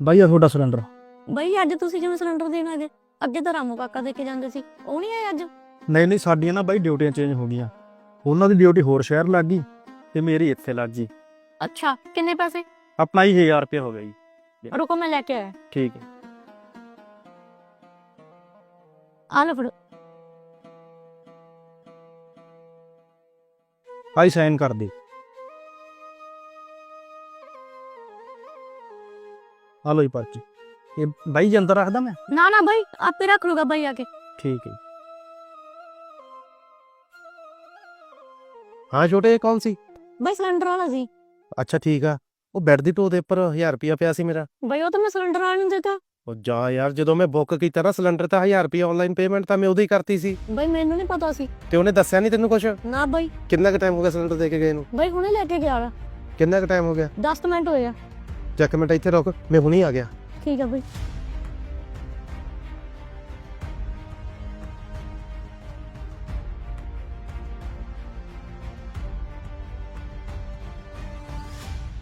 ਬਾਈ ਆ ਤੁਹਾਡਾ ਸਿਲੰਡਰ। ਬਈ ਅੱਜ ਤੁਸੀਂ ਜਿਵੇਂ ਸਿਲੰਡਰ ਦੇਣ ਆ ਗਏ ਅੱਗੇ ਤਾਂ ਰਾਮੂ ਕਾਕਾ ਦੇ ਕੇ ਜਾਂਦੇ ਸੀ। ਉਹ ਨਹੀਂ ਆਏ ਅੱਜ? ਨਹੀਂ ਨਹੀਂ ਸਾਡੀਆਂ ਨਾ ਬਾਈ ਡਿਊਟੀਆਂ ਚੇਂਜ ਹੋ ਗਈਆਂ। ਉਹਨਾਂ ਦੀ ਡਿਊਟੀ ਹੋਰ ਸ਼ਹਿਰ ਲੱਗ ਗਈ ਤੇ ਮੇਰੀ ਇੱਥੇ ਲੱਗ ਗਈ। ਅੱਛਾ ਕਿੰਨੇ ਪੈਸੇ? ਆਪਣਾ ਹੀ 1000 ਰੁਪਏ ਹੋ ਗਿਆ ਜੀ। ਰੁਕੋ ਮੈਂ ਲੈ ਕੇ ਆਇਆ। ਠੀਕ ਹੈ। ਆ ਲਓ ਫੜੋ। ਭਾਈ ਸਾਈਨ ਕਰ ਦੇ। ਆ ਲੋ ਜੀ ਪਰਚੀ। ਇਹ ਬਾਈ ਜੀ ਅੰਦਰ ਰੱਖਦਾ ਮੈਂ? ਨਾ ਨਾ ਬਈ ਆਪੇ ਰੱਖ ਲੂਗਾ ਬਈ ਆ ਕੇ। ਠੀਕ ਹੈ ਜੀ। ਹਾਂ ਛੋਟੇ ਇਹ ਕੌਣ ਸੀ? ਬਈ ਸਿਲੰਡਰ ਵਾਲਾ ਸੀ। ਅੱਛਾ ਠੀਕ ਆ। ਉਹ ਬੈੱਡ ਦੀ ਢੋ ਦੇ ਉੱਪਰ 1000 ਰੁਪਿਆ ਪਿਆ ਸੀ ਮੇਰਾ। ਬਈ ਉਹ ਤਾਂ ਮੈਂ ਸਿਲੰਡਰ ਵਾਲੇ ਨੂੰ ਦਿੱਤਾ। ਉਹ ਜਾ ਯਾਰ ਜਦੋਂ ਮੈਂ ਬੁੱਕ ਕੀਤਾ ਨਾ ਸਿਲੰਡਰ ਤਾਂ 1000 ਰੁਪਿਆ ਆਨਲਾਈਨ ਪੇਮੈਂਟ ਤਾਂ ਮੈਂ ਹੀ ਕਰਤੀ ਸੀ। ਬਈ ਮੈਨੂੰ ਨਹੀਂ ਪਤਾ ਸੀ। ਤੇ ਉਹਨੇ ਦੱਸਿਆ ਨਹੀਂ ਤੈਨੂੰ ਕੁਝ ਨਾ ਬਈ। ਕਿੰਨਾ ਕੁ ਟਾਈਮ ਹੋ ਗਿਆ ਸਿਲੰਡਰ ਦੇ ਕੇ ਗਏ ਨੂੰ? ਬਈ ਹੁਣੇ ਲੈ ਕੇ ਗਿਆ ਵਾ। ਕਿੰਨਾ ਕੁ ਟਾਈਮ ਹੋ ਗਿਆ? 10 ਮਿੰਟ ਹੋਏ ਆ। ਚੱਕ ਮਿੰਟ ਇੱਥੇ ਰੁਕ ਮੈਂ ਹੁਣੀ ਆ ਗਿਆ। ਠੀਕ ਆ ਬਈ।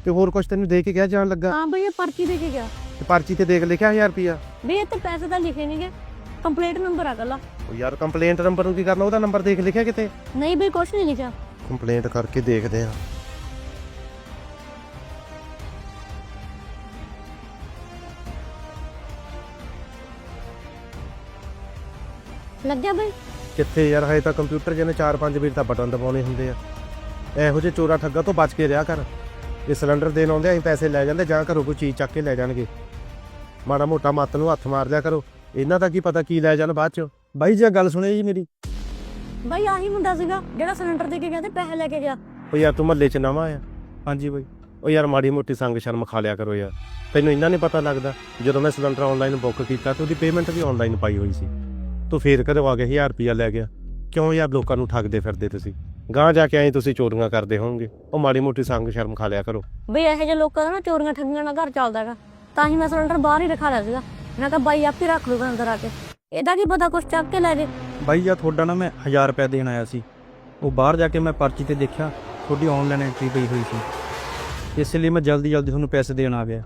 ਤੇ ਹੋਰ ਕੁਝ ਤੈਨੂੰ ਦੇ ਕੇ ਗਿਆ ਜਾਣ ਲੱਗਾ? ਹਾਂ ਬਈ ਇਹ ਪਰਚੀ ਦੇ ਕੇ ਗਿਆ। ਤੇ ਪਰਚੀ ਤੇ ਦੇਖ ਲਿਖਿਆ 1000 ਰੁਪਿਆ ਬਈ ਇੱਥੇ ਪੈਸੇ ਤਾਂ ਲਿਖੇ ਨਹੀਂਗੇ ਕੰਪਲੀਟ ਨੰਬਰ ਆ ਗੱਲਾ ਉਹ ਯਾਰ ਕੰਪਲੇਂਟ ਨੰਬਰ ਨੂੰ ਕੀ ਕਰਨਾ? ਉਹਦਾ ਨੰਬਰ ਦੇਖ ਲਿਖਿਆ ਕਿਤੇ? ਨਹੀਂ ਬਈ ਕੁਛ ਨਹੀਂ ਲਿਖਿਆ। ਕੰਪਲੇਂਟ ਕਰਕੇ ਦੇਖਦੇ ਆ। ਲੱਗਿਆ ਬਈ? ਕਿੱਥੇ ਯਾਰ ਹਜੇ ਤਾਂ ਕੰਪਿਊਟਰ ਜਿਹਨੇ 4-5 ਵੀਰ ਤਾਂ ਬਟਨ ਦਬਾਉਣੇ ਹੁੰਦੇ ਆ। ਇਹੋ ਜਿਹੇ ਚੋਰਾ ਠੱਗਾ ਤੋਂ ਬਚ ਕੇ ਰਿਹਾ ਕਰ। ਇਹ ਸਿਲੰਡਰ ਦੇਣ ਆਉਂਦੇ ਅਸੀਂ ਪੈਸੇ ਲੈ ਜਾਂਦੇ ਜਾਂ ਘਰੋਂ ਕੋਈ ਚੀਜ਼ ਚੱਕ ਕੇ ਲੈ ਜਾਣਗੇ। ਮਾੜਾ ਮੋਟਾ ਮੱਤ ਨੂੰ ਹੱਥ ਮਾਰ ਲਿਆ ਕਰੋ। ਇਹਨਾਂ ਦਾ ਕੀ ਪਤਾ ਕੀ ਲੈ ਜਾਣ ਬਾਅਦ ਚ। ਬਾਈ ਜੀ ਗੱਲ ਸੁਣਿਓ ਜੀ ਮੇਰੀ। ਬਈ ਆਹੀ ਮੁੰਡਾ ਸੀਗਾ ਜਿਹੜਾ ਸਿਲੰਡਰ ਦੇ ਕੇ ਗਿਆ ਤੇ ਪੈਸੇ ਲੈ ਕੇ ਗਿਆ। ਉਹ ਯਾਰ ਤੂੰ ਮਹੱਲੇ 'ਚ ਨਵਾਂ ਆ ਹਾਂਜੀ ਬਾਈ। ਉਹ ਯਾਰ ਮਾੜੀ ਮੋਟੀ ਸੰਗ ਸ਼ਰਮ ਖਾ ਲਿਆ ਕਰੋ ਯਾਰ। ਤੈਨੂੰ ਇੰਨਾ ਨਹੀਂ ਪਤਾ ਲੱਗਦਾ ਜਦੋਂ ਮੈਂ ਸਿਲੰਡਰ ਆਨਲਾਈਨ ਬੁੱਕ ਕੀਤਾ ਤੇ ਉਹਦੀ ਪੇਮੈਂਟ ਵੀ ਆਨਲਾਈਨ ਪਾਈ ਹੋਈ ਸੀ। ਤੂੰ ਫੇਰ ਕਦੋਂ ਆ ਕੇ 1000 ਰੁਪਿਆ ਲੈ ਗਿਆ। ਕਿਉਂ ਯਾਰ ਲੋਕਾਂ ਨੂੰ ਠੱਗਦੇ ਫਿਰਦੇ ਤੁਸੀਂ? ਗਾਂ ਜਾ ਕੇ ਐਂ ਤੁਸੀਂ ਚੋਰੀਆਂ ਕਰਦੇ ਹੋਵੋਗੇ। ਉਹ ਮਾੜੀ ਮੋਟੀ ਸੰਗ ਸ਼ਰਮ ਖਾ ਲਿਆ ਕਰੋ। ਬਈ ਇਹੋ ਜਿਹੇ ਲੋਕਾਂ ਦਾ ਨਾ ਚੋਰੀਆਂ ਠੱਗੀਆਂ ਨਾਲ ਘਰ ਚੱਲਦਾ ਹੈਗਾ। ਤਾਂ ਹੀ ਮੈਂ ਸਿਲੰਡਰ ਬਾਹਰ ਹੀ ਰਖਾ ਲਿਆ ਸੀਗਾ। ਮੈਂ ਕਿਹਾ ਬਾਈ ਆਪੇ ਰੱਖ ਲੂਗਾ ਅੰਦਰ ਆ ਕੇ। ਇਹਦਾ ਕੀ ਪਤਾ ਕੁਛ ਚੱਕ ਕੇ ਲੈ ਜੇ। ਬਾਈ ਜੀ ਆਹ ਤੁਹਾਡਾ ਨਾ ਮੈਂ 1000 ਰੁਪਏ ਦੇਣ ਆਇਆ ਸੀ। ਉਹ ਬਾਹਰ ਜਾ ਕੇ ਮੈਂ ਪਰਚੀ ਤੇ ਦੇਖਿਆ ਤੁਹਾਡੀ ਆਨਲਾਈਨ ਐਂਟਰੀ ਪਈ ਹੋਈ ਸੀ। ਇਸ ਲਈ ਮੈਂ ਜਲਦੀ ਜਲਦੀ ਤੁਹਾਨੂੰ ਪੈਸੇ ਦੇਣ ਆ ਗਿਆ।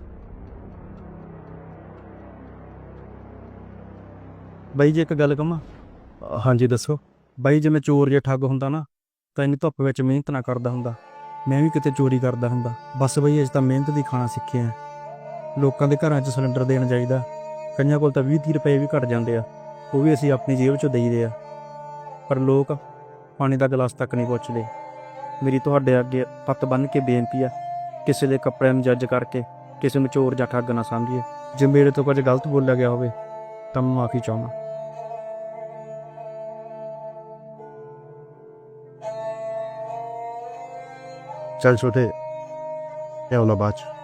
ਬਾਈ ਜੀ, ਇੱਕ ਗੱਲ ਕਹਾਂ? ਹਾਂਜੀ, ਦੱਸੋ। ਬਾਈ ਜਿਵੇਂ ਚੋਰ ਜੇ ਠੱਗ ਹੁੰਦਾ ਨਾ, ਤਾਂ ਇੰਨੀ ਧੁੱਪ ਵਿੱਚ ਮਿਹਨਤ ਨਾ ਕਰਦਾ ਹੁੰਦਾ। ਮੈਂ ਵੀ ਕਿਤੇ ਚੋਰੀ ਕਰਦਾ ਹੁੰਦਾ। ਬਸ ਬਈ ਅਜ ਤਾਂ ਮਿਹਨਤ ਦੀ ਖਾਣਾ ਸਿੱਖਿਆ ਹੈ। ਲੋਕਾਂ ਦੇ ਘਰਾਂ 'ਚ ਸਿਲੰਡਰ ਦੇਣ ਜਾਈਦਾ। ਕਈਆਂ ਕੋਲ ਤਾਂ 20-30 ਰੁਪਏ ਵੀ ਘਟ ਜਾਂਦੇ ਆ। ਉਹ ਵੀ ਅਸੀਂ ਆਪਣੀ ਜੇਬ 'ਚੋਂ ਦੇਈਦੇ ਆ। ਪਰ ਲੋਕ ਪਾਣੀ ਦਾ ਗਲਾਸ ਤੱਕ ਨਹੀਂ ਪੁੱਛਦੇ। ਮੇਰੀ ਤੁਹਾਡੇ ਅੱਗੇ ਪੱਤ ਬੰਨ ਕੇ ਬੇਨਤੀ ਆ, ਕਿਸੇ ਦੇ ਕੱਪੜਿਆਂ ਨੂੰ ਜੱਜ ਕਰਕੇ ਕਿਸੇ ਨੂੰ ਚੋਰ ਜਾਂ ਠੱਗ ਨਾ ਸਮਝੀਏ। ਜੇ ਮੇਰੇ ਤੋਂ ਕੁਝ ਗਲਤ ਬੋਲਿਆ ਗਿਆ ਹੋਵੇ, ਤਾਂ ਮੈਂ ਮਾਫੀ ਚਾਹੁੰਦਾ। ਚੱਲ ਛੋਟੇ ਇਹ ਆਉਣਾ ਬਾਅਦ ਚ